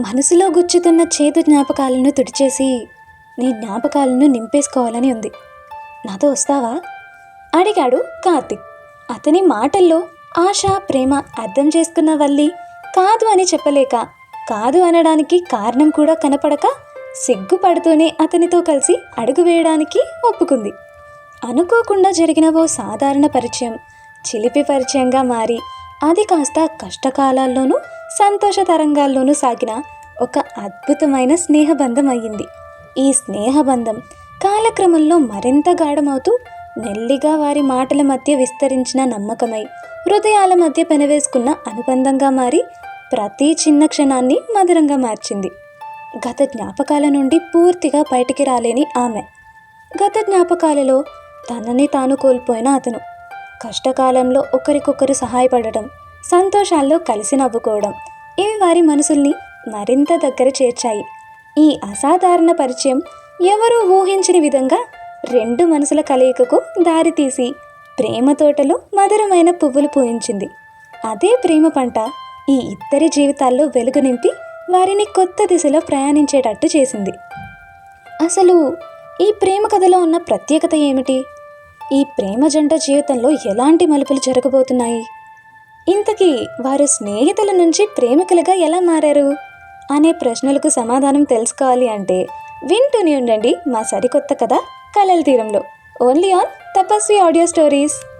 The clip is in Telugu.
మనసులో గుచ్చుతున్న చేదు జ్ఞాపకాలను తుడిచేసి నీ జ్ఞాపకాలను నింపేసుకోవాలని ఉంది. నాతో వస్తావా? అడిగాడు కార్తిక్. అతని మాటల్లో ఆశ ప్రేమ అర్థం చేసుకున్న వల్లి కాదు అని చెప్పలేక కాదు అనడానికి కారణం కూడా కనపడక సిగ్గుపడుతూనే అతనితో కలిసి అడుగు వేయడానికి ఒప్పుకుంది. అనుకోకుండా జరిగిన ఓ సాధారణ పరిచయం చిలిపి పరిచయంగా మారి అది కాస్త కష్టకాలాల్లోనూ సంతోష తరంగాల్లోనూ సాగిన ఒక అద్భుతమైన స్నేహబంధం అయ్యింది ఈ స్నేహబంధం కాలక్రమంలో మరింత గాఢమవుతూ మెల్లిగా వారి మాటల మధ్య విస్తరించిన నమ్మకమై హృదయాల మధ్య పెనవేసుకున్న అనుబంధంగా మారి ప్రతి చిన్న క్షణాన్ని మధురంగా మార్చింది. గత జ్ఞాపకాల నుండి పూర్తిగా బయటికి రాలేని ఆమె. గత జ్ఞాపకాలలో తనని తాను కోల్పోయిన అతను. కష్టకాలంలో ఒకరికొకరు సహాయపడటం సంతోషాల్లో కలిసి నవ్వుకోవడం. ఇవి వారి మనసుల్ని మరింత దగ్గర చేర్చాయి. ఈ అసాధారణ పరిచయం ఎవరూ ఊహించని విధంగా రెండు మనసుల కలయికకు దారితీసి ప్రేమ తోటలో మధురమైన పువ్వులు పూయించింది. అదే ప్రేమ పంట ఈ ఇద్దరి జీవితాల్లో వెలుగు నింపి వారిని కొత్త దిశలో ప్రయాణించేటట్టు చేసింది. అసలు ఈ ప్రేమ కథలో ఉన్న ప్రత్యేకత ఏమిటి? ఈ ప్రేమ జంట జీవితంలో ఎలాంటి మలుపులు జరగబోతున్నాయి? ఇంతకీ వారు స్నేహితుల నుంచి ప్రేమికులుగా ఎలా మారారు? అనే ప్రశ్నలకు సమాధానం తెలుసుకోవాలి అంటే వింటూనే ఉండండి మా సరికొత్త కథ కలల తీరంలో. Only on Tapaswi audio stories.